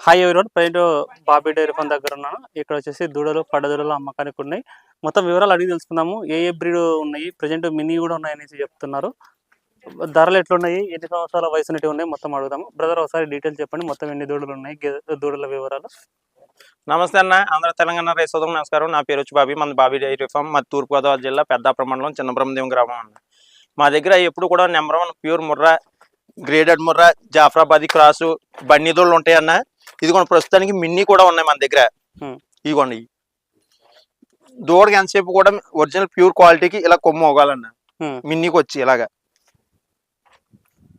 Hi everyone present Bobby dairy farm దగ్గర ఉన్నాను. ఇక్కడ వచ్చేసి దూడలు పడదూడలు అమ్మకానికి ఉన్నాయి. మొత్తం వివరాలు అడిగి తెలుసుకుందాము. ఏ ఏ బ్రీడ్ ఉన్నాయి? ప్రజెంట్ మినీ కూడా ఉన్నాయి అనేసి చెప్తున్నారు. ధరలు ఎట్లున్నాయి? ఎన్ని సంవత్సరాల వయసు ఉన్నట్టు ఉన్నాయి? మొత్తం అడుగుదాము. బ్రదర్ ఒకసారి డీటెయిల్స్ చెప్పండి. మొత్తం ఎన్ని దూడలు ఉన్నాయి? దూడల వివరాలు. నమస్తే అన్న. ఆంధ్ర తెలంగాణ రైతులకు నమస్కారం. నా పేరు వచ్చి బాబీ. మన బాబీ డైరీ ఫామ్. మా తూర్పుగోదావరి జిల్లా పెద్దాపురం మండలం చిన్నబ్రహ్మదేవం గ్రామం అన్న. మా దగ్గర ఎప్పుడు కూడా number one pure Murrah graded Murrah Jafarabadi cross బన్నీదోళ్ళు ఉంటాయి అన్న ఇదిగోండి ప్రస్తుతానికి మిన్నీ కూడా ఉన్నాయి మన దగ్గర. ఇదిగోండి. దూడకి ఎంతసేపు కూడా ఒరిజినల్ ప్యూర్ క్వాలిటీకి ఇలా కొమ్ము అవ్వాలన్న. మిన్నీకి వచ్చి ఇలాగా.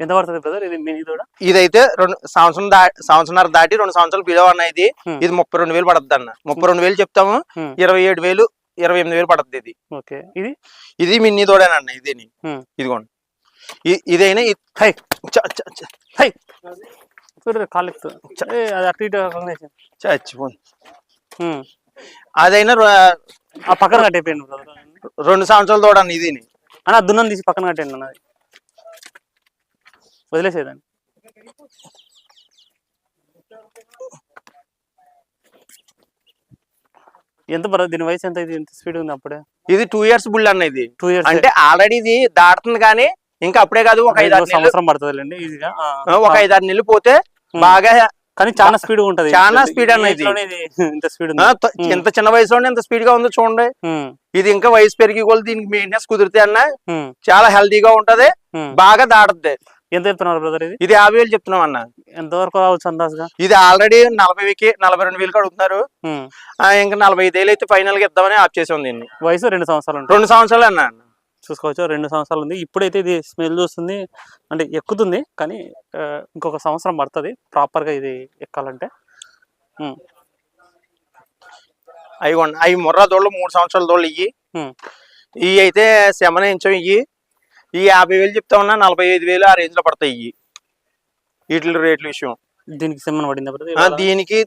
ఎంత పడుతుంది బ్రదర్ ఇది మినీ దూడ? ఇదైతే రెండు సంవత్సరం దా సంవత్సరం దాటి రెండు సంవత్సరాలు బిలో అన్న ఇది. ఇది ముప్పై రెండు వేలు పడుతుంది అన్న ముప్పై రెండు వేలు చెప్తాము. ఇరవై ఏడు వేలు ఇరవై ఎనిమిది వేలు పడుతుంది ఇది. ఓకే. ఇది? ఇది మిన్నీ తోడేనండి ఇదేని. ఇదిగోండి. ఇదైనా హై. హై. కాలు ఎక్కుతుంది. ఏ, అది అటు ఇటు. చచ్చిపోయింది. అదైనా ఆ పక్కన కట్టేపోయింది రెండు సంవత్సరాలు తోడండి ఇదిని అన్న దున్నం తీసి పక్కన కట్టండి అన్నది వదిలేసేదండి ఎంత పర్లేదు దీని వయసు ఎంత ఇది ఎంత స్పీడ్ ఉంది అప్పుడే ఇది టూ ఇయర్స్ బుల్ అన్న ఇది టూ ఇయర్స్ అంటే ఆల్రెడీ ఇది దాటుతుంది కానీ ఇంకా అప్పుడే కాదు ఒక ఐదు సంవత్సరం ఆ. ఒక ఐదు ఆరు నెలలు పోతే. బాగా కానీ చాలా స్పీడ్ ఉంటది చాలా ఇది ఇంత స్పీడ్ ఉంది. ఎంత చిన్న వయసులోనే ఎంత స్పీడ్గా ఉందో చూడండి. ఇది ఇంకా వయసు పెరిగి కూడా దీనికి మెయింటెనెన్స్ కుదిరితే అన్న చాలా హెల్తీగా ఉంటది. బాగా దాటుద్ది. ఎంత చెప్తున్నారు బ్రదర్ ఇది? ఇది యాభై వేలు చెప్తున్నాం అన్న. ఎంత వరకు రావచ్చు అందాజుగా? ఇది ఆల్రెడీ నలభై వేకి నలభై రెండు వేలు అడుగుతున్నారు. ఇంకా నలభై ఐదు వేలు అయితే ఫైనల్గా ఇద్దామని ఆప్ చేసాం దీన్ని. వయసు రెండు సంవత్సరాలు రెండు సంవత్సరాలు అన్న. చూసుకోవచ్చు. రెండు సంవత్సరాలు ఉంది. ఇప్పుడైతే ఇది స్మెల్ చూస్తుంది. అంటే ఎక్కుతుంది. కానీ ఇంకొక సంవత్సరం పడుతుంది. ప్రాపర్గా ఇది ఎక్కాలంటే. ఉమ్, అవి ముర్రా దోళ్ళు మూడు సంవత్సరాల దోళ్ళు ఇవి. ఇవి అయితే శమన ఇంచం ఇవి ఈ యాభై వేలు చెప్తా ఉన్నా నలభై ఐదు వేలు ఆ రేంజ్లో పడతాయి ఇవి వీటి రేట్ల విషయం. దీనికి సెమ్మన్ పడింది దీనికి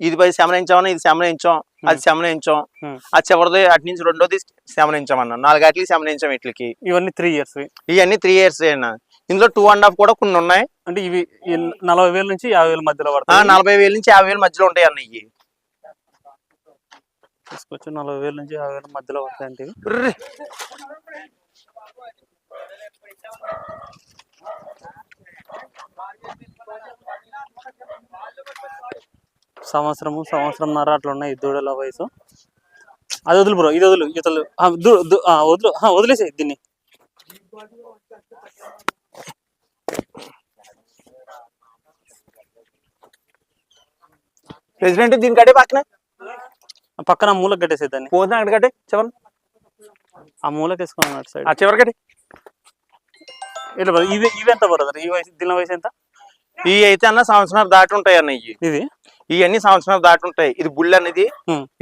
ఇది పది శమన ఇంచామన్నా ఇది శమన ఇంచాం అది శమన ఇంచాం Hmm. అది చివరిది అటు నుంచి రెండోది శమన ఇంచాం అన్న నాలుగు అట్లకి శమన ఇంచాం వీటికి ఇవన్నీ త్రీ ఇయర్స్ ఇవన్నీ త్రీ ఇయర్స్ అయినా ఇందులో టూ అండ్ హాఫ్ కూడా కొన్ని ఉన్నాయి. అంటే ఇవి నలభై వేల నుంచి యాభై వేల మధ్యలో ఆ, పడతాయి నలభై వేల నుంచి యాభై వేల మధ్యలో ఉంటాయి అన్న ఇవి చూసుకోవచ్చు నలభై వేల నుంచి యాభై వేల మధ్యలో పడతాయి అంటే ఇవి. ర్రే. సంవత్సరము సంవత్సరంన్నర అట్లా ఉన్నాయి దూడల వయసు. అది వదులు బ్రో ఇది వదులు ఇతలు వదులు వదిలేసే దీన్ని. ప్రెసిడెంట్ దీని కట్టే పక్కన? పక్కన ఆ మూలకు కట్టేసే దాన్ని. పోతున్నా అక్కడ కట్టే చివరి ఆ మూలకు వేసుకున్నాను అటు సైడ్. ఆ చివరి కట్టే. ఇట్లా ఇవి ఇవి ఎంత బ్రదర్ ఈ వయసు దీని వయసు ఎంత? ఇవి అయితే అన్న సంవత్సరాలు దాటి ఉంటాయి అన్న ఇవి. ఇది? ఇవన్నీ సంవత్సరాలు దాటి ఉంటాయి ఇది బుల్ అనేది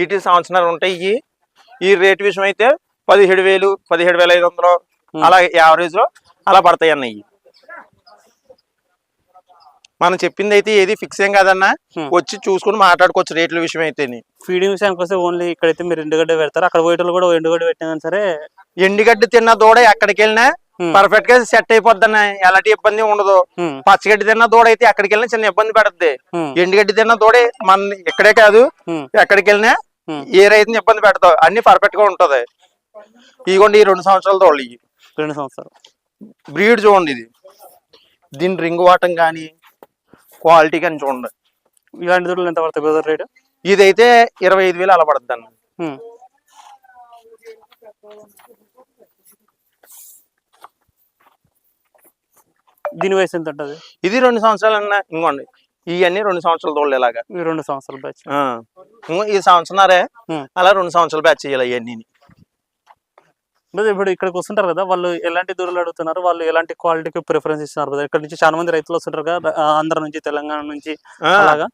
ఇటు సంవత్సరాలు ఉంటాయి. ఇవి ఈ రేట్ విషయం అయితే పదిహేడు వేలు పదిహేడు వేల ఐదు వందలు. అలా యావరేజ్లో అలా పడతాయి అన్న ఇవి మనం చెప్పింది అయితే ఏది ఫిక్స్ ఏం కాదన్న. వచ్చి చూసుకుని మాట్లాడుకోవచ్చు రేట్ల విషయం అయితే ఫీడింగ్ విషయానికి వస్తే ఓన్లీ ఇక్కడైతే మీరు ఎండుగడ్డ పెడతారు. అక్కడ పోయేటోళ్ళు కూడా ఎండుగడ్డ పెట్టినా సరే ఎండుగడ్డి తిన్న దూడ ఎక్కడికి వెళ్ళినా పర్ఫెక్ట్గా సెట్ అయిపోద్దన్న ఎలాంటి ఇబ్బంది ఉండదు. పచ్చగడ్డి తిన్న దూడ అయితే ఎక్కడికి వెళ్ళినా చిన్న ఇబ్బంది పడుద్ది. ఎండుగడ్డి తిన్న దూడే మన ఇక్కడే కాదు. ఎక్కడికి వెళ్ళినా. ఏ రైతుని ఇబ్బంది పెడతావు? అన్ని పర్ఫెక్ట్గా ఉంటది. ఇదిగోండి ఈ రెండు సంవత్సరాల దోళ్ళు ఇవి రెండు సంవత్సరాలు. బ్రీడ్ చూడండి ఇది. దీని రింగ్ వాటం కానీ క్వాలిటీ కానీ చూడండి. ఇలాంటి దూడలు ఎంత పడతాయి బ్రదర్ రేటు? ఇదైతే ఇరవై ఐదు వేలు అలా పడుతుంది అన్న. దీని వయసు ఎంత ఉంటుంది? ఇది రెండు సంవత్సరాలు అన్న ఇంకోండి ఇవన్నీ రెండు సంవత్సరాల దోళ్ళు ఇలాగా. ఈ రెండు సంవత్సరాల బ్యాచ్ ఈ సంవత్సరాలే. అలా రెండు సంవత్సరాలు బ్యాచ్ చేయాలి ఇవన్నీ ఇప్పుడు ఇక్కడికి వస్తుంటారు కదా వాళ్ళు ఎలాంటి దూరాలు అడుగుతున్నారు వాళ్ళు ఎలాంటి క్వాలిటీకి ప్రిఫరెన్స్ ఇస్తున్నారు బ్రదర్ ఇక్కడ నుంచి చాలా మంది రైతులు వస్తుంటారు కదా ఆంధ్ర నుంచి తెలంగాణ నుంచి అలాగా?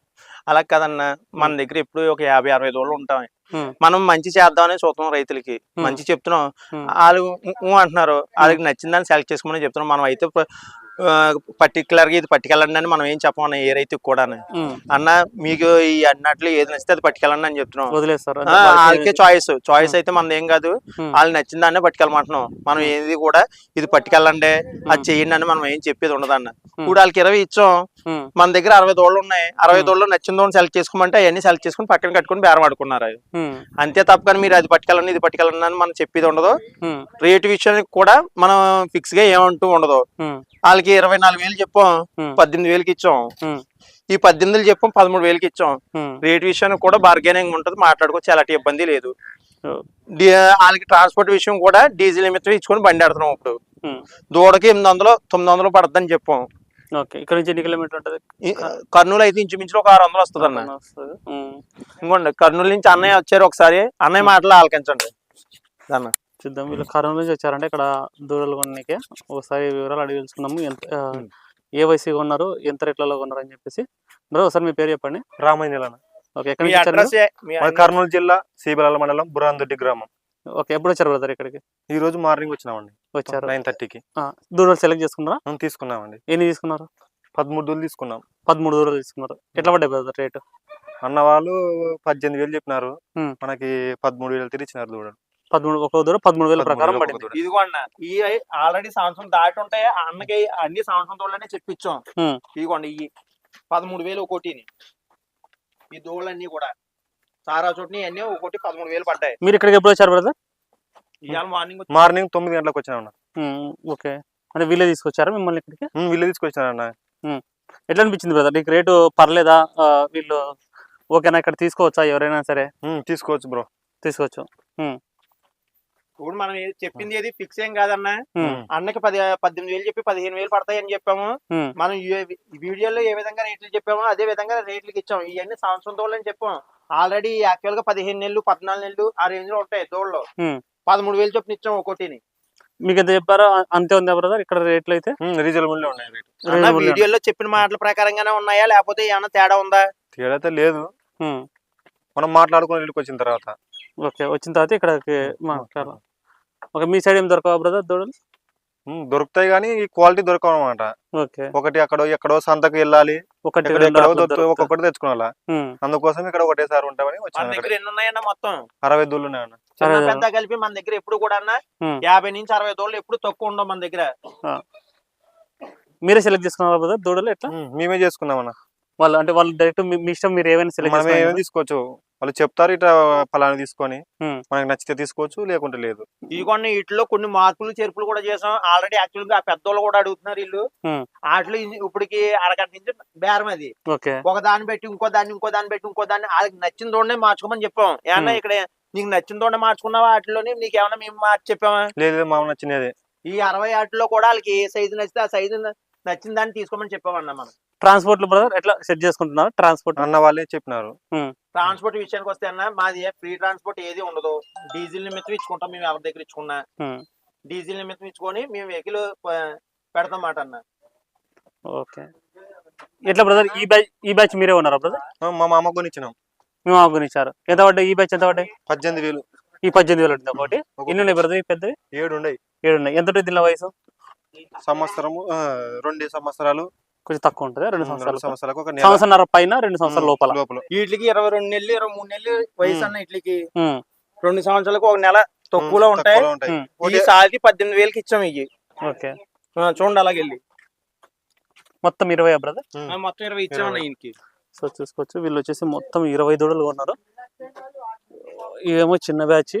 అలా కదన్న మన దగ్గర ఎప్పుడు ఒక యాభై అరవై ఉంటాయి. ఉమ్, మనం మంచి చేద్దామని చూస్తున్నాం రైతులకి. మంచి చెప్తున్నాం. వాళ్ళు అంటున్నారు. వాళ్ళకి నచ్చిన దాన్ని సెలెక్ట్ చేసుకోమని చెప్తున్నాం. మనం అయితే పర్టికులర్గా ఇది పట్టుకెళ్ళండి అని మనం ఏం చెప్పమన్న ఏ రైతుకి కూడా అన్న మీకు ఈ అన్నట్లు ఏది నచ్చితే అది పట్టుకెళ్ళండి అని చెప్తున్నాం. వదిలేస్తారు. వాళ్ళకే చాయిస్ చాయిస్ అయితే మనది ఏం కాదు. వాళ్ళు నచ్చిన దాన్నే పట్టుకెళ్ళమంటున్నాం మనం ఏది కూడా ఇది పట్టుకెళ్ళండి అది. చెయ్యండి అని మనం ఏం చెప్పేది ఉండదన్న Hmm. ఇప్పుడు వాళ్ళకి ఇరవై ఇచ్చాం. మన దగ్గర అరవై దోళ్ళు ఉన్నాయి. అరవై. దోళ్ళు నచ్చిన దోళ్ళు సెలెక్ట్ చేసుకోమంటే అవన్నీ సెలెక్ట్ చేసుకుని పక్కన కట్టుకుని బేరం ఆడుకున్నారు అవి. అంతే తప్ప కానీ మీరు అది పట్టుకెళ్ళండి ఇది పట్టుకెళ్ళండి అని మనం చెప్పేది ఉండదు. రేటు విషయానికి కూడా మనం ఫిక్స్గా ఏమంటూ ఉండదు. ఉమ్, వాళ్ళకి ఇరవై నాలుగు వేలు చెప్పాం పద్దెనిమిది వేలకి ఇచ్చాం. ఈ పద్దెనిమిది చెప్పాం పదమూడు వేలకి ఇచ్చాం. రేట్ విషయానికి కూడా బార్గెనింగ్ ఉంటుంది మాట్లాడుకోవచ్చు ఎలాంటి ఇబ్బంది లేదు. వాళ్ళకి ట్రాన్స్పోర్ట్ విషయం కూడా డీజిల్ నిమిత్తం ఇచ్చుకొని బండి ఆడుతున్నాం ఇప్పుడు. దూడకి ఎనిమిది వందలు తొమ్మిది వందలు పడుతుందని చెప్పాం. ఓకే ఇక్కడ నుంచి ఎన్ని కిలోమీటర్ ఉంటుంది? కర్నూలు అయితే ఇంచుమించు ఒక ఆరు వందలు వస్తుంది. అన్న ఇంకోండి కర్నూలు నుంచి అన్నయ్య వచ్చారు ఒకసారి అన్నయ్య మాటలు ఆలకించండి. అన్న చూద్దాం. వీళ్ళు కర్నూలు నుంచి వచ్చారంటే ఇక్కడ దూడలు కొన్నకే ఒకసారి వివరాలు అడిగి తెలుసుకుందాము. ఎంత. ఏ వయసు కొన్నారు ఎంత రేట్లలో కొన్నారు అని చెప్పేసి. బ్రో ఒకసారి మీ పేరు చెప్పండి. రామాంజలన ఓకే ఎక్కడ కర్నూలు జిల్లా సీబిలాల మండలం బురాందొడ్డి గ్రామం. ఓకే ఎప్పుడు వచ్చారు బ్రదర్ ఇక్కడికి? ఈ రోజు మార్నింగ్ వచ్చినామండి. వచ్చారు. నైన్ థర్టీకి. ఆ, దూడలు సెలెక్ట్ చేసుకున్నారా? మనం తీసుకున్నామండి. ఎన్ని తీసుకున్నారు? పదమూడు దూలు తీసుకున్నాం. పదమూడు దూడలు తీసుకున్నారు. ఎట్లా పడ్డాయి బ్రదర్ రేటు? అన్న వాళ్ళు పద్దెనిమిది వేలు చెప్పినారు. మనకి పదమూడు వేలు తిరిగిచ్చినారు దూడలు. పదమూడు ఒక దూడ పదమూడు వేల ప్రకారం పడింది. ఇదిగో అన్న ఈ ఆల్రెడీ సంవత్సరం దాటి ఉంటాయి ఆ అన్నకి అన్ని సంవత్సరం తోళ్ళనే చెప్పించాం. ఇదిగోండి ఈ పదమూడు వేలు ఒకటిని ఈ దోళ్ళన్నీ కూడా సారా చోట్ని అన్ని ఒకటి పదమూడు వేలు పడ్డాయి. మీరు ఇక్కడికి ఎప్పుడు వచ్చారు బ్రదర్? ఇవాళ మార్నింగ్ మార్నింగ్ తొమ్మిది గంటలకు వచ్చినాం అన్న. ఓకే. అంటే వీళ్ళే తీసుకొచ్చారా మిమ్మల్ని ఇక్కడికి? వీళ్ళు తీసుకొచ్చినారు అన్న. ఎట్లా అనిపించింది బ్రదర్? నీకు రేటు పర్లేదా? వీళ్ళు ఓకేనా ఇక్కడ తీసుకోవచ్చా ఎవరైనా సరే? తీసుకోవచ్చు బ్రో. తీసుకోవచ్చు. ఇప్పుడు మనం ఏది చెప్పింది ఏది ఫిక్స్ ఏం కాదన్న? అన్నకి పది పద్దెనిమిది వేలు చెప్పి పదిహేను వేలు పడతాయి అని చెప్పాము. మనం వీడియోలో ఏ విధంగా రేట్లు చెప్పామో అదే విధంగా రేట్లకి ఇచ్చాం. ఇవన్నీ సంవత్సరం దోళ్ళు అని చెప్పాం. ఆల్రెడీ యాక్చువల్గా పదిహేను నెలలు పద్నాలుగు నెలలు ఆ రేంజ్లో ఉంటాయి దోళ్ళు. పదమూడు వేలు చొప్పున ఇచ్చాం ఒక్కోటిని. మీకు ఎంత చెప్పారో? అంతే ఉందా బ్రదర్ ఇక్కడ రేట్లు అయితే? రీజనబుల్ ఉన్నాయి వీడియోలో చెప్పిన మాటల ప్రకారంగానే ఉన్నాయా? లేకపోతే ఏమైనా తేడా ఉందా? తేడా అయితే లేదు. మనం మాట్లాడుకుని వచ్చిన తర్వాత. ఓకే వచ్చిన తర్వాత ఇక్కడికి మాట్లాడాలి ఓకే మీ సైడ్ ఏం దొరకవా బ్రదర్ దూడలు? దొరుకుతాయి కానీ ఈ క్వాలిటీ దొరకవు అనమాట ఓకే. ఒకటి అక్కడో ఎక్కడో సంతకు వెళ్ళాలి ఒకటి. ఒక్కొక్కటి తెచ్చుకోవాలా? అందుకోసం ఇక్కడ ఒకటేసారి ఉంటామని వచ్చాను మొత్తం? అరవై దూళ్ళు ఉన్నాయన్న. పెద్ద కలిపి మన దగ్గర ఎప్పుడు కూడా. యాభై నుంచి అరవై దోళ్ళు ఎప్పుడు తక్కువ ఉండవు మన దగ్గర. మీరే సెలెక్ట్ చేసుకున్నారా బ్రదర్ దూడలు ఎట్లా? మేమే చేసుకున్నామన్న వాళ్ళు అంటే వాళ్ళు డైరెక్ట్ మీ ఇష్టం మీరు ఏమైనా సెలెక్ట్ తీసుకోవచ్చు. వాళ్ళు చెప్తారు ఇట్లా ఫలానా తీసుకొని. మనకి నచ్చితే తీసుకోవచ్చు లేకుంటే లేదు. ఇదిగోండి వీటిలో కొన్ని మార్పులు చేర్పులు కూడా చేసాం. ఆల్రెడీ యాక్చువల్గా పెద్దోళ్ళు కూడా అడుగుతున్నారు వీళ్ళు. వాటిలో ఇప్పటికి అరగంట నుంచి బేరం అది. ఒక దాన్ని పెట్టి ఇంకో దాన్ని ఇంకో దాన్ని పెట్టి ఇంకో దాన్ని వాళ్ళకి నచ్చిన దోడనే మార్చుకోమని చెప్పాం. ఏమన్నా. ఇక్కడ నీకు నచ్చిన దోడ మార్చుకున్నావా వాటిలోని నీకు ఏమన్నా మేము మార్చి చెప్పామా? లేదు మామూలు నచ్చినది. ఈ అరవై ఆటలో కూడా వాళ్ళకి ఏ సైజు నచ్చితే ఆ సైజు నచ్చిన దాన్ని తీసుకోమని చెప్పామన్నా మనం. ట్రాన్స్పోర్ట్లో బ్రదర్ ఎట్లా సెట్ చేసుకుంటున్నారు? ట్రాన్స్పోర్ట్ అన్న వాళ్ళే చెప్పినారు. ట్రాన్స్పోర్ట్ విషయానికి వస్తే అన్న మాది ఫ్రీ ట్రాన్స్పోర్ట్ ఏది ఉండదు. డీజిల్ నిమిత్తం ఇచ్చుకుంటాం మేము ఎవరి దగ్గర ఇచ్చుకున్నా. డీజిల్ నిమిత్తం ఇచ్చుకొని మేము వెహికల్ పెడతాం మాట అన్న. ఓకే. ఎట్లా బ్రదర్? ఈ బ్యాచ్ ఈ బ్యాచ్ మీరే ఉన్నారా బ్రదర్? మా మామ కొని ఇచ్చినాం మేము ఆగునిచ్చారు ఎంత పడ్డాయి? ఈ బ్యాచ్ ఎంత పడ్డాయి? పద్దెనిమిది వేలు. ఈ పద్దెనిమిది వేలు ఉంటుంది ఒకటి ఒక ఎన్ని ఉన్నాయి బ్రదర్ ఈ పెద్దవి? ఏడు ఉండయి ఏడు ఉన్నాయి. ఎంత ఉంటుంది దీనిలో వయసు? సంవత్సరము రెండు సంవత్సరాలు. కొంచెం తక్కువ ఉంటుంది రెండు సంవత్సరాలు. సంవత్సరాలకు ఒక పైన రెండు సంవత్సరాల లోపల. లోపల. వీటికి ఇరవై రెండు నెలలు ఇరవై మూడు నెలలు వయసు అన్న వీటికి రెండు సంవత్సరాలకు ఒక నెల తక్కువలో ఉంటాయి. తక్కువలో ఉంటాయి. ఉమ్, ఈ సారికి పద్దెనిమిది వేలకి ఇచ్చాం ఇవి ఓకే. చూడండి అలాగెళ్ళి. మొత్తం ఇరవై బ్రదర్? మొత్తం ఇరవై ఇచ్చామన్న ఈయనకి. సో చూసుకోవచ్చు వీళ్ళు వచ్చేసి మొత్తం ఇరవై దూడలు కొన్నారు. ఇవేమో చిన్న బ్యాచ్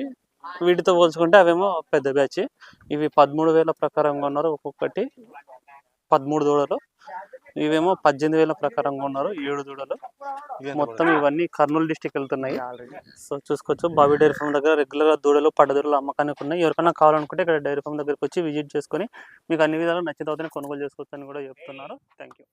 వీటితో పోల్చుకుంటే అవేమో పెద్ద బ్యాచ్ ఇవి పదమూడు వేల ప్రకారంగా ఉన్నారు ఒక్కొక్కటి. పదమూడు దూడలు. ఇవేమో పద్దెనిమిది వేల ప్రకారంగా ఉన్నారు ఏడు దూడలు. ఇవి మొత్తం ఇవన్నీ కర్నూలు డిస్టిక్ వెళ్తున్నాయి. సో చూసుకోవచ్చు బాబీ డైరీ ఫామ్ దగ్గర రెగ్యులర్గా దూడలు పడదూడలు అమ్మకానికి ఉన్నాయి. ఎవరికైనా కావాలనుకుంటే ఇక్కడ డైరీ ఫామ్ దగ్గరికి వచ్చి విజిట్ చేసుకొని మీకు అన్ని విధాలు నచ్చిన తర్వాతనే కొనుగోలు చేసుకోవచ్చు అని కూడా చెప్తున్నారు. Thank you